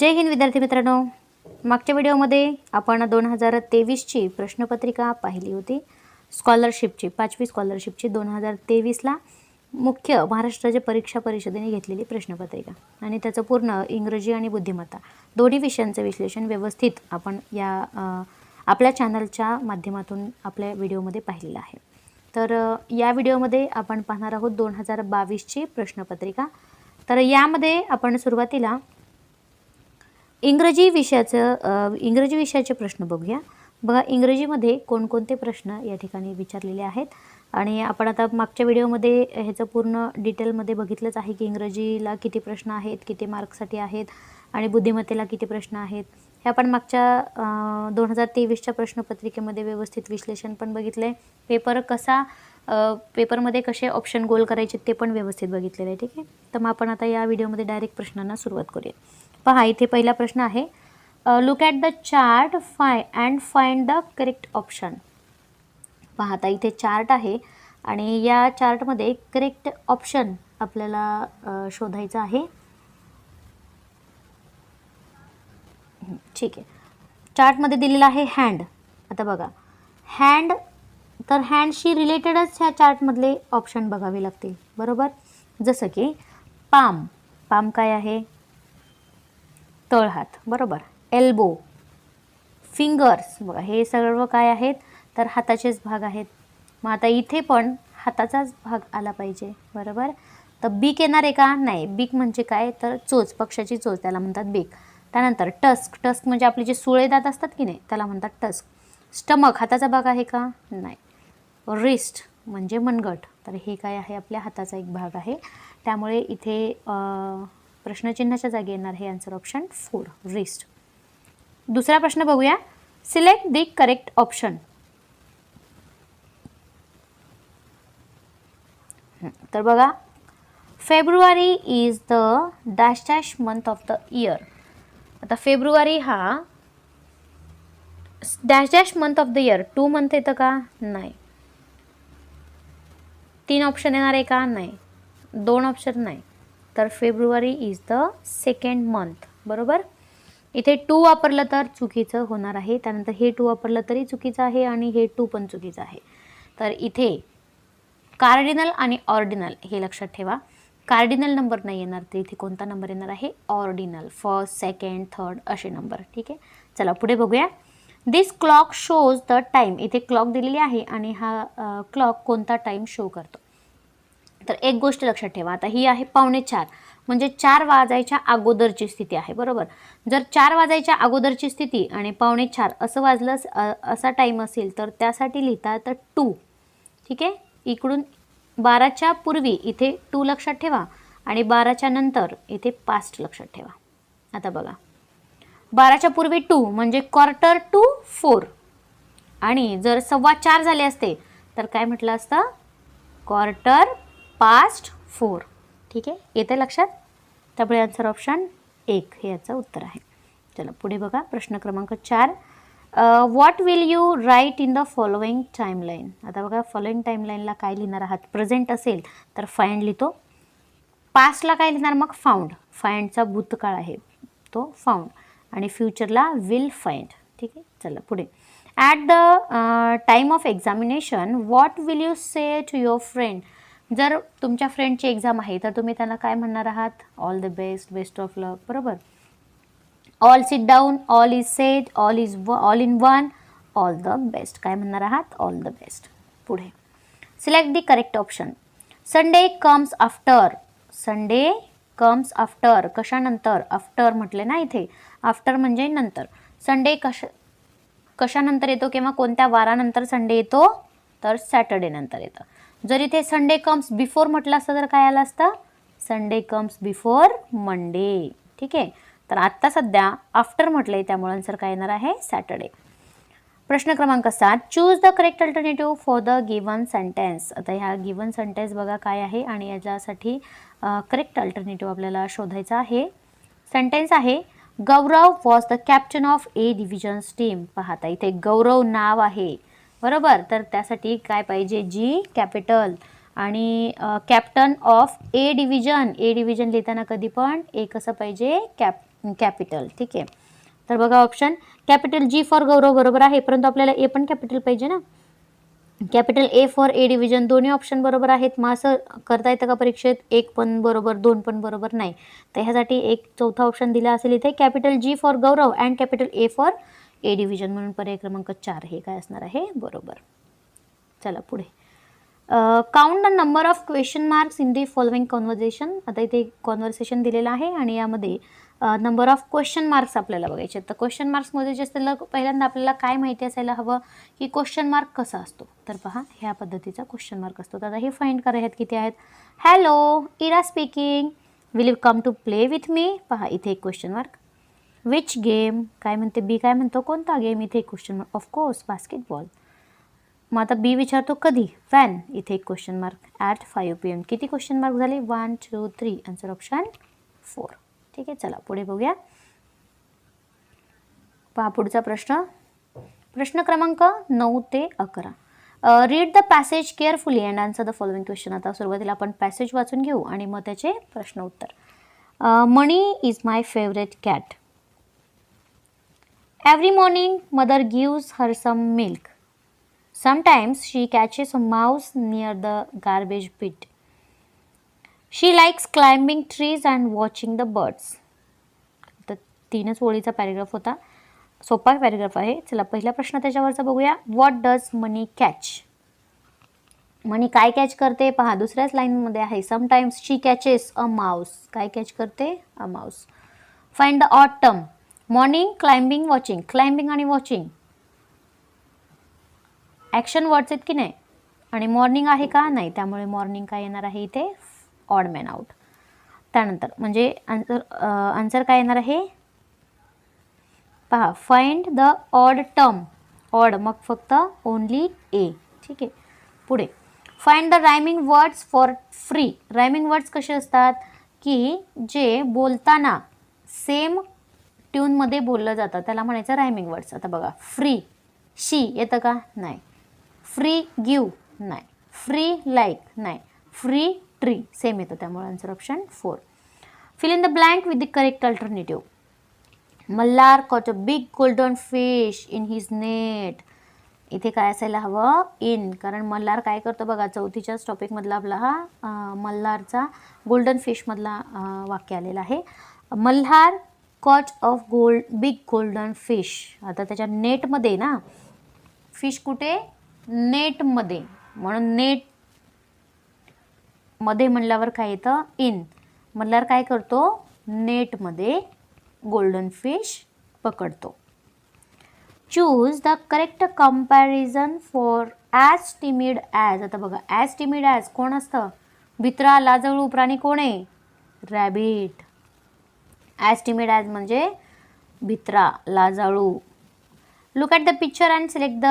जय हिंद विद्यार्थी मित्रांनो. मागच्या व्हिडिओमध्ये आपण दोन हजार तेवीसची प्रश्नपत्रिका पाहिली होती. स्कॉलरशिपची पाचवी स्कॉलरशिपची दोन हजार तेवीसला मुख्य महाराष्ट्राच्या परीक्षा परिषदेने घेतलेली प्रश्नपत्रिका. आणि त्याचं पूर्ण इंग्रजी आणि बुद्धिमत्ता. दोन्ही विषयांचं विश्लेषण व्यवस्थित आपण या आपल्या चॅनलच्या माध्यमातून आपल्या व्हिडिओमध्ये पाहिलेलं आहे. तर या व्हिडिओमध्ये आपण पाहणार आहोत दोन हजार बावीसची प्रश्नपत्रिका. तर यामध्ये आपण सुरुवातीला इंग्रजी विषयाचं इंग्रजी विषयाचे प्रश्न बघूया. बघा इंग्रजीमध्ये कोणकोणते प्रश्न या ठिकाणी विचारलेले आहेत? आणि आपण आता मागच्या व्हिडिओमध्ये ह्याचं पूर्ण डिटेलमध्ये बघितलंच आहे की इंग्रजीला किती प्रश्न आहेत किती मार्क्ससाठी आहेत आणि बुद्धिमत्तेला किती प्रश्न आहेत. हे आपण मागच्या दोन हजार तेवीसच्या प्रश्नपत्रिकेमध्ये व्यवस्थित विश्लेषण पण बघितलं आहे पेपर कसा पेपरमध्ये कसे ऑप्शन गोल करायचे ते पण व्यवस्थित बघितलेलं आहे ठीक आहे? तर मग आपण आता या व्हिडिओमध्ये डायरेक्ट प्रश्नांना सुरुवात करूया. पहा इथे पहिला प्रश्न आहे. Look at the chart five and find the correct option पाहता इथे चार्ट आहे आणि या चार्टमध्ये करेक्ट ऑप्शन आपल्याला शोधायचं आहे. ठीक आहे. चार्टमध्ये दिलेला आहे हँड आता बघा. हँड तर हँडशी रिलेटेडच ह्या चार्टमधले ऑप्शन बघावे लागतील. बरोबर? जसं की पाम पाम काय आहे? तळहात बरोबर? एल्बो फिंगर्स बघा हे सर्व काय आहेत? तर हाताचेच भाग आहेत. मग आता इथे पण हाताचाच भाग आला पाहिजे बरोबर? तर बीक येणार आहे का? नाही. बीक म्हणजे काय? तर चोच पक्षाची चोच त्याला म्हणतात बीक त्यानंतर टस्क टस्क म्हणजे आपले जे सुळे दात असतात की नाही त्याला म्हणतात टस्क स्टमक हाताचा भाग आहे का? नाही. रिस्ट म्हणजे मनगट. तर हे काय आहे? आपल्या हाताचा एक भाग आहे. त्यामुळे इथे प्रश्नचिन्हाच्या जागी येणार हे आन्सर ऑप्शन फोर रिस्ट दुसरा प्रश्न बघूया. सिलेक्ट दी करेक्ट ऑप्शन तर बघा. February is the dash dash month of the year आता फेब्रुवारी हा dash dash month of the year two month येतं का? नाही. तीन ऑप्शन येणार आहे का? नाही. दोन ऑप्शन नाही. तर February is the second month बरोबर? इथे टू वापरलं तर चुकीचं होणार आहे. त्यानंतर हे टू वापरलं तरी चुकीचं आहे आणि हे टू पण चुकीचं आहे. तर इथे कार्डिनल आणि ऑर्डिनल हे लक्षात ठेवा. कार्डिनल नंबर नाही येणार तर इथे कोणता नंबर येणार आहे? ऑर्डिनल फर्स्ट सेकंड थर्ड असे नंबर ठीक आहे? चला पुढे बघूया. This clock shows the time इथे क्लॉक दिलेली आहे आणि हा क्लॉक कोणता टाईम शो करतो? तर एक गोष्ट लक्षात ठेवा. आता ही आहे पावणे चार. म्हणजे चार वाजायच्या अगोदरची स्थिती आहे. बरोबर? जर चार वाजायच्या अगोदरची स्थिती आणि पावणे चार असं वाजलं असा टाईम असेल तर त्यासाठी लिहिता तर टू ठीक आहे? इकडून बाराच्या पूर्वी इथे टू लक्षात ठेवा आणि बाराच्या नंतर इथे पास्ट लक्षात ठेवा. आता बघा. बाराच्या पूर्वी टू म्हणजे क्वार्टर टू फोर आणि जर सव्वा चार झाले असते तर काय म्हटलं असतं? Quarter past four. ठीक आहे? येते लक्षात? त्यामुळे आन्सर ऑप्शन एक हे याचं उत्तर आहे. चला पुढे बघा प्रश्न क्रमांक चार. What will you write in the following timeline आता बघा फॉलोइंग टाईमलाईनला काय लिहिणार आहात? प्रेझेंट असेल तर फाइंड लिहितो. पास्टला काय लिहिणार? मग फाउंड फाइंडचा भूतकाळ आहे. तो फाउंड आणि फ्युचरला विल फाइंड ठीक आहे? चला पुढे. At the time of examination what will you say to your friend जर तुमच्या फ्रेंडची एक्झाम आहे तर तुम्ही त्यांना काय म्हणणार आहात? All the best best of luck बरोबर? All sit down all is set all is all in one all the best काय म्हणणार आहात? ऑल द बेस्ट पुढे. Select the correct option Sunday comes after Sunday comes after कशानंतर? After म्हटले ना इथे. After म्हणजे नंतर. संडे कशा कशानंतर येतो किंवा कोणत्या वारानंतर संडे येतो? तर सॅटर्डे नंतर येतं. जर इथे संडे कम्स बिफोर म्हटलं असतं तर काय आलं असतं? संडे कम्स बिफोर मंडे ठीक आहे? तर आत्ता सध्या आफ्टर म्हटलंय त्यामुळे आन्सर काय येणार आहे? सॅटर्डे प्रश्न क्रमांक सात. Choose the correct alternative for the given sentence आता ह्या गिवन सेंटेन्स बघा काय आहे आणि याच्यासाठी करेक्ट अल्टरनेटिव्ह आपल्याला शोधायचा आहे. सेंटेन्स आहे Gaurav was the captain of A divisions team पाहता इथे गौरव नाव आहे. बरोबर? तर त्यासाठी काय पाहिजे? जी कॅपिटल आणि captain of A division A division लिहिताना कधी पण ए कसं पाहिजे? कॅप कॅपिटल ठीक आहे? तर बघा option capital G for Gaurav बरोबर आहे परंतु आपल्याला ए पण कॅपिटल पाहिजे ना? Capital A for A division दोन्ही ऑप्शन बरोबर आहेत. मग असं करता येतं का परीक्षेत? एक पण बरोबर दोन पण बरोबर नाही. तर ह्यासाठी एक चौथा ऑप्शन दिला असेल इथे. Capital G for Gaurav and capital A for A division म्हणून पर्याय क्रमांक चार हे काय असणार आहे? बरोबर. चला पुढे. Count the number of question marks in the following conversation आता इथे कॉन्व्हर्सेशन दिलेलं आहे आणि यामध्ये नंबर ऑफ क्वेश्चन मार्क्स आपल्याला बघायचे आहेत. तर क्वेश्चन मार्क्समध्ये जे असतील पहिल्यांदा आपल्याला काय माहिती असायला हवं? की क्वेश्चन मार्क कसा असतो? तर पहा ह्या पद्धतीचा क्वेश्चन मार्क असतो. तर आता हे फाईंड करायत किती आहेत? Hello Ira speaking will you come to play with me पहा इथे एक क्वेश्चन मार्क विच गेम काय म्हणते बी काय म्हणतो कोणता गेम इथे एक क्वेश्चन मार्क ऑफकोर्स बास्केटबॉल मग आता बी विचारतो कधी वॅन इथे एक question mark at five P M किती क्वेश्चन मार्क झाले one two three answer option four ठीक आहे चला पुढे बघूया पहा पुढचा प्रश्न प्रश्न क्रमांक नऊ ते अकरा read the passage carefully and answer the following question आता सुरुवातीला आपण पॅसेज वाचून घेऊ आणि मग त्याचे प्रश्न उत्तर Money is my favourite cat Every morning mother gives her some milk Sometimes she catches a mouse near the garbage pit. She likes climbing trees and watching the birds तर तीनच ओळीचा पॅरेग्राफ होता. सोपा पॅरेग्राफ आहे. चला पहिला प्रश्न त्याच्यावरचा बघूया. What does money catch money काय कॅच करते? पहा दुसऱ्याच लाईनमध्ये आहे. Sometimes she catches a mouse काय कॅच करते? A mouse find the autumn morning climbing watching climbing आणि वॉचिंग ॲक्शन वर्ड्स आहेत की नाही? आणि मॉर्निंग आहे का? नाही. त्यामुळे मॉर्निंग काय येणार आहे इथे? ऑड मॅन आउट त्यानंतर म्हणजे आन्सर आन्सर काय येणार आहे? पहा find the odd term odd मग फक्त ओनली ए ठीक आहे. पुढे. Find the rhyming words for free rhyming words कसे असतात? की जे बोलताना सेम ट्यूनमध्ये बोललं जातं. त्याला म्हणायचं रायमिंग वर्ड्स आता बघा फ्री शी येतं का? नाही. फ्री गिव नाही. फ्री लाईक नाही. फ्री ट्री सेम येतं त्यामुळे. Answer option four fill in the blank with the correct alternative Malhar caught a big golden fish in his net इथे काय असायला हवं? इन कारण मल्हार काय करतो बघा चौथीच्याच टॉपिकमधला आपला हा मल्हारचा गोल्डन फिशमधला वाक्य आलेला आहे. Malhar caught of gold big golden fish. आता त्याच्या नेटमध्ये ना फिश कुठे? नेटमध्ये. म्हणून नेटमध्ये म्हणल्यावर काय येतं? इन. म्हणल्यावर काय करतो? नेटमध्ये गोल्डन फिश पकडतो. Choose the correct comparison for as timid as आता बघा ॲज टिमिड ॲज कोण असतं? भित्रा लाजळू प्राणी कोण आहे? रॅबिट ॲज टिमिड ॲज म्हणजे भित्रा लाजाळू. Look at the picture and select the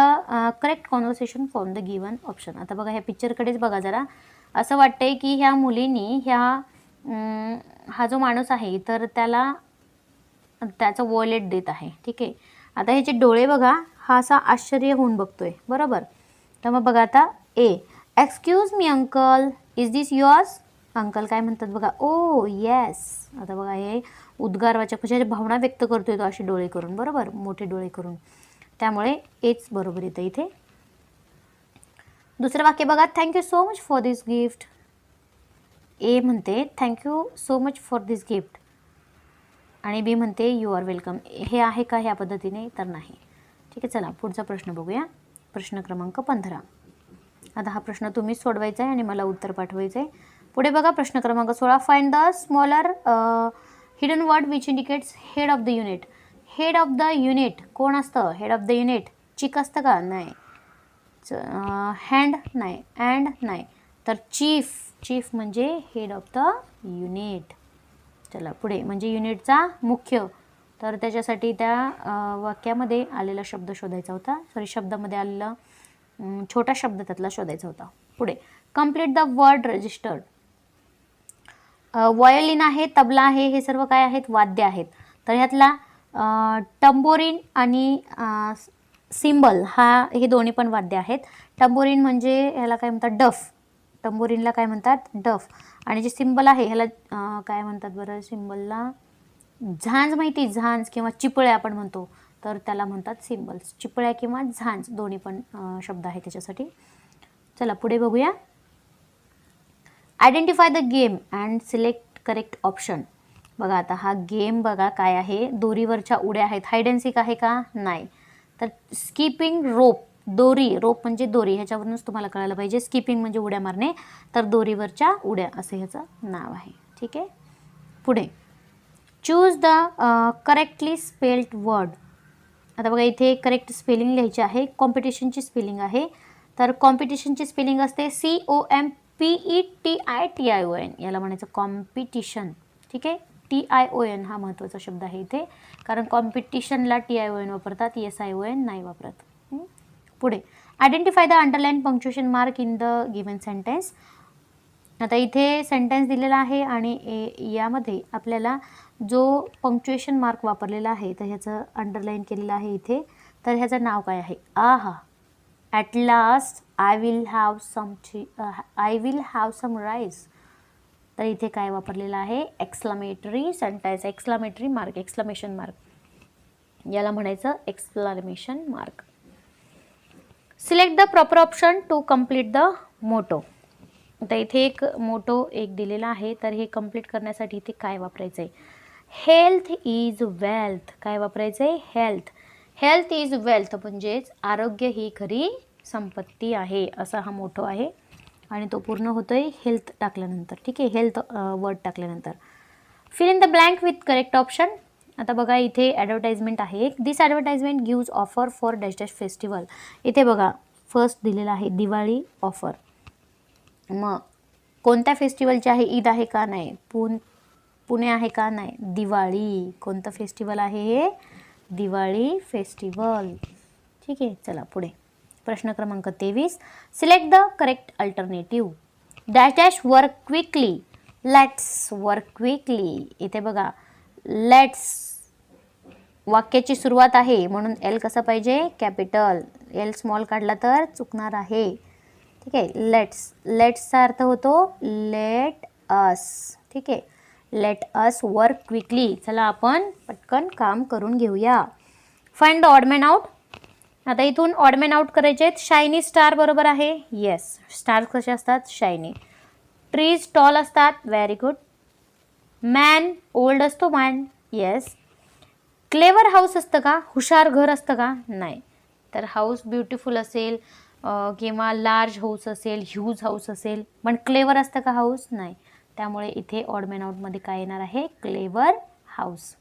correct conversation from the given option आता बघा ह्या पिक्चरकडेच बघा जरा. असं वाटतंय की ह्या मुलीनी ह्या हा जो माणूस आहे तर त्याला त्याचं वॉलेट देत आहे. ठीक आहे? आता ह्याचे डोळे बघा हा असा आश्चर्य होऊन बघतोय. बरोबर? तर मग बघा आता A excuse me uncle is this yours uncle काय म्हणतात बघा? Oh, ओ येस आता बघा हे उद्गारवाचक कशाच्या भावना व्यक्त करतोय तो असे डोळे करून बरोबर? मोठे डोळे करून. त्यामुळे एच बरोबर येतं इथे. दुसरं वाक्य बघा. Thank you so much for this gift A म्हणते thank you so much for this gift आणि बी म्हणते यू आर वेलकम हे आहे का ह्या पद्धतीने? तर नाही. ठीक आहे चला पुढचा प्रश्न बघूया. प्रश्न क्रमांक पंधरा. आता हा प्रश्न तुम्हीच सोडवायचा आहे आणि मला उत्तर पाठवायचं आहे. पुढे बघा प्रश्न क्रमांक सोळा. Find the smaller hidden word which indicates head of the unit head of the unit कोण असतं? Head of the unit chick असतं का? नाही. हँड नाही. अँड नाही. तर चीफ चीफ म्हणजे हेड ऑफ द युनिट चला पुढे. म्हणजे युनिटचा मुख्य. तर त्याच्यासाठी त्या वाक्यामध्ये आलेला शब्द शोधायचा होता. सॉरी शब्दामध्ये आलेला छोटा शब्द त्यातला शोधायचा होता. पुढे. Complete the word registered violin आहे तबला आहे हे सर्व काय आहेत? वाद्य आहेत. तर ह्यातला टंबोरिन आणि सिंबल हा हे दोन्ही पण वाद्य आहेत. टंबोरिन म्हणजे ह्याला काय म्हणतात? डफ. टंबोरिनला काय म्हणतात? डफ. आणि जे सिम्बल आहे ह्याला काय म्हणतात बरं? सिंबलला झांज माहिती झांज किंवा चिपळ्या आपण म्हणतो. तर त्याला म्हणतात सिंबल्स. चिपळ्या किंवा झांज दोन्ही पण शब्द आहे त्याच्यासाठी. चला पुढे बघूया. Identify the game and select correct option बघा आता हा गेम बघा काय आहे? दोरीवरच्या उड्या आहेत. हायड अँड सीक आहे का? नाही. तर स्किपिंग रोप दोरी रोप म्हणजे दोरी. ह्याच्यावरूनच तुम्हाला कळायला पाहिजे. स्किपिंग म्हणजे उड्या मारणे. तर दोरीवरच्या उड्या असं ह्याचं नाव आहे. ठीक आहे? पुढे. Choose the correctly spelled word आता बघा इथे करेक्ट स्पेलिंग लिहायची आहे. कॉम्पिटिशनची स्पेलिंग आहे. तर कॉम्पिटिशनची स्पेलिंग असते C O M P E T I T I O N याला म्हणायचं कॉम्पिटिशन ठीक आहे? टी आय ओ एन हा महत्त्वाचा शब्द आहे इथे. कारण कॉम्पिटिशनला टी आय ओ एन वापरतात एस आय ओ एन नाही वापरत. पुढे. Identify the underline punctuation mark in the given sentence आता इथे सेंटेन्स दिलेला आहे आणि ए यामध्ये आपल्याला जो पंक्च्युएशन मार्क वापरलेला आहे तर ह्याचं अंडरलाईन केलेलं आहे इथे. तर ह्याचं नाव काय आहे? Aha. At last I will have some ची I will have some rice तर इथे काय वापरलेलं आहे? Exclamatory sentence exclamatory mark exclamation mark याला म्हणायचं exclamation mark select the proper option to complete the motto तर इथे एक मोटो एक दिलेला आहे. तर हे कंप्लीट करण्यासाठी इथे काय वापरायचं आहे हेल्थ इज वेल्थ काय वापरायचं आहे हेल्थ हेल्थ इज वेल्थ म्हणजेच आरोग्य ही खरी संपत्ती आहे असा हा मोठो आहे. आणि तो पूर्ण होतो आहे हेल्थ टाकल्यानंतर. ठीक आहे हेल्थ वर्ड टाकल्यानंतर. Fill in the blank with correct option आता बघा इथे ॲडव्हर्टाइजमेंट आहे this advertisement gives offer for dash dash festival इथे बघा फर्स्ट दिलेला आहे दिवाळी ऑफर मग कोणत्या फेस्टिवलची आहे? ईद आहे का नाही? पुन पुणे आहे का नाही? दिवाळी. कोणतं फेस्टिवल आहे हे? दिवाळी फेस्टिवल ठीक आहे चला पुढे. प्रश्न क्रमांक तेवीस. Select the correct alternative dash dash work quickly let's work quickly इथे बघा. लेट्स वाक्याची सुरुवात आहे. म्हणून एल कसं पाहिजे? कॅपिटल एल स्मॉल काढला तर चुकणार आहे. ठीक आहे. लेट्स लेट्सचा अर्थ होतो लेट अस ठीक आहे. लेट अस वर्क क्विकली चला आपण पटकन काम करून घेऊया. फाइंड द ऑडमॅन आउट आता इथून ऑडमॅन आउट करायचे आहेत. शायनी स्टार बरोबर आहे. येस स्टार कसे असतात? शायनी ट्रीज टॉल असतात. व्हेरी गुड मॅन ओल्ड असतो. मॅन येस क्लेवर हाऊस असतं का? हुशार घर असतं का? नाही. तर हाऊस ब्युटिफुल असेल किंवा लार्ज हाऊस असेल ह्यूज हाऊस असेल पण क्लेवर असतं का हाऊस नाही. त्यामुळे इथे ऑडमॅन आउटमध्ये काय येणार आहे? Clever house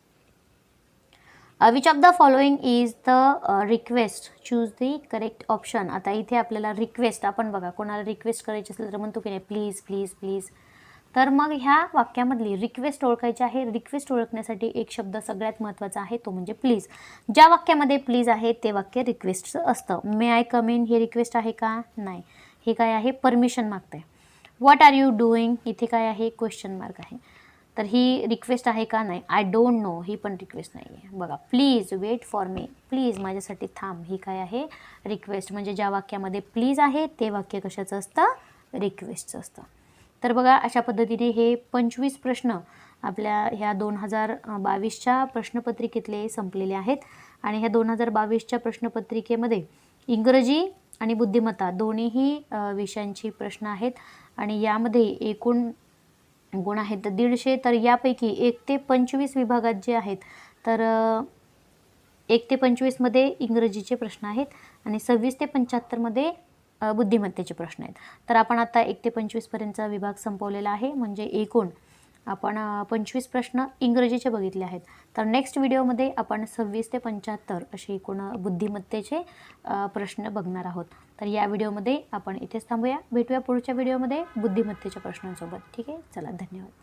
which of the following is the request choose the correct option uh, आता इथे आपल्याला रिक्वेस्ट आपण बघा. कोणाला रिक्वेस्ट करायची असेल तर म्हणतो की नाही प्लीज प्लीज प्लीज तर मग ह्या वाक्यामधली रिक्वेस्ट ओळखायची आहे. रिक्वेस्ट ओळखण्यासाठी एक शब्द सगळ्यात महत्त्वाचा आहे तो म्हणजे प्लीज ज्या वाक्यामध्ये प्लीज आहे ते वाक्य रिक्वेस्टचं असतं. मे आय कम इन हे रिक्वेस्ट आहे का? नाही. हे काय आहे? परमिशन मागतं आहे व्हॉट आर यू डुईंग इथे काय आहे? क्वेश्चन मार्क आहे. तर ही रिक्वेस्ट आहे का नाही? आय डोंट नो ही पण रिक्वेस्ट नाही आहे बघा please wait for me please माझ्यासाठी थांब. ही काय आहे? रिक्वेस्ट म्हणजे ज्या वाक्यामध्ये प्लीज आहे ते वाक्य कशाचं असतं? रिक्वेस्टचं असतं. तर बघा अशा पद्धतीने हे पंचवीस प्रश्न आपल्या ह्या दोन हजार बावीसच्या प्रश्नपत्रिकेतले संपलेले आहेत. आणि ह्या दोन हजार बावीसच्या प्रश्नपत्रिकेमध्ये इंग्रजी आणि बुद्धिमत्ता दोन्हीही विषयांची प्रश्न आहेत. आणि यामध्ये एकूण गुण आहेत. दीडशे तर यापैकी एक ते पंचवीस विभागात जे आहेत तर एक ते पंचवीसमध्ये इंग्रजीचे प्रश्न आहेत आणि सव्वीस ते पंच्याहत्तरमध्ये बुद्धिमत्तेचे प्रश्न आहेत. तर आपण आता एक ते पंचवीसपर्यंतचा विभाग संपवलेला आहे. म्हणजे एकूण आपण पंचवीस प्रश्न इंग्रजीचे बघितले आहेत. तर नेक्स्ट व्हिडिओमध्ये आपण सव्वीस ते पंच्याहत्तर असे एकूण बुद्धिमत्तेचे प्रश्न बघणार आहोत. तर या व्हिडिओमध्ये आपण इथेच थांबूया. भेटूया पुढच्या व्हिडिओमध्ये बुद्धिमत्तेच्या प्रश्नांसोबत. ठीक आहे? चला धन्यवाद.